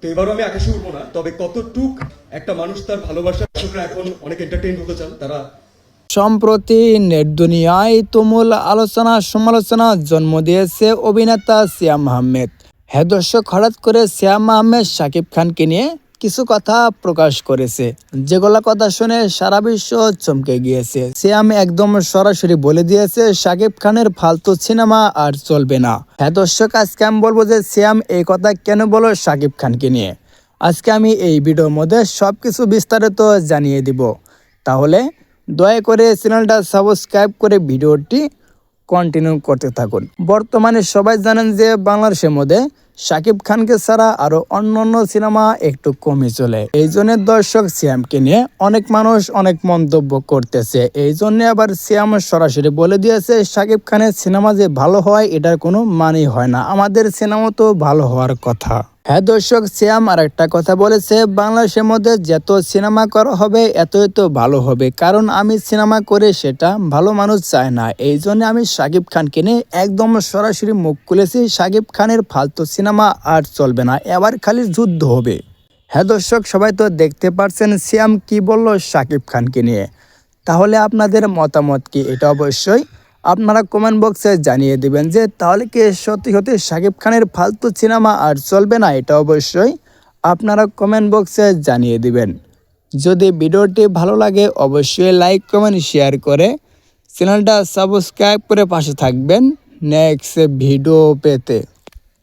তো এবারও আমি আকাশে উঠবো না, তবে কতটুক একটা মানুষ তার ভালোবাসা এখন অনেক এন্টারটেইন হতে চান, তারা সম্প্রতি নেট দুনিয়ায় তুমুল আলোচনা সমালোচনা জন্ম দিয়েছে অভিনেতা সিয়াম আহমেদ হ্যাঁ দর্শক, হঠাৎ করে সিয়াম আহমেদ শাকিব খানকে নিয়ে কিছু কথা প্রকাশ করেছে। যেগুলা কথা শুনে সারা বিশ্ব চমকে গিয়েছে। সিয়াম একদম সরাসরি বলে দিয়েছে, শাকিব খানের ফালতু সিনেমা আর চলবে না। হ্যাঁ দর্শক, আজকে আমি বলব যে সিয়াম এই কথা কেন বলো শাকিব খানকে নিয়ে? আজকে আমি এই ভিডিওর মধ্যে সবকিছু বিস্তারিত জানিয়ে দিব। তাহলে দয়া করে চ্যানেলটা সাবস্ক্রাইব করে ভিডিওটি কন্টিনিউ করতে থাকুন। বর্তমানে সবাই জানেন যে বাংলাদেশের মধ্যে শাকিব খানকে ছাড়া আরও অন্য অন্য সিনেমা একটু কমই চলে। এই জন্য দর্শক সিয়ামকে নিয়ে অনেক মানুষ অনেক মন্তব্য করতেছে। এই জন্য আবার সিয়াম সরাসরি বলে দিয়েছে, শাকিব খানের সিনেমা যে ভালো হয়, এটার কোনো মানেই হয় না। আমাদের সিনেমা তো ভালো হওয়ার কথা। হ্যাঁ দর্শক, শ্যাম আর একটা কথা বলেছে, বাংলাদেশের মধ্যে যত সিনেমা করা হবে, এতই তো ভালো হবে। কারণ আমি সিনেমা করে সেটা ভালো মানুষ চায় না। এই জন্য আমি সাকিব খানকে নিয়ে একদম সরাসরি মুখ খুলেছি সাকিব খানের ফালতু সিনেমা আর চলবে না, এবার খালি যুদ্ধ হবে। হ্যাঁ দর্শক, সবাই তো দেখতে পারছেন শ্যাম কি বলল সাকিব খানকে নিয়ে। তাহলে আপনাদের মতামত কি? এটা অবশ্যই আপনারা কমেন্ট বক্সে জানিয়ে দেবেন যে, তাহলে কি সত্যি সত্যি শাকিব খানের ফালতু সিনেমা আর চলবে না? এটা অবশ্যই আপনারা কমেন্ট বক্সে জানিয়ে দিবেন। যদি ভিডিওটি ভালো লাগে, অবশ্যই লাইক কমেন্ট শেয়ার করে চ্যানেলটা সাবস্ক্রাইব করে পাশে থাকবেন। নেক্সট ভিডিও পেতে।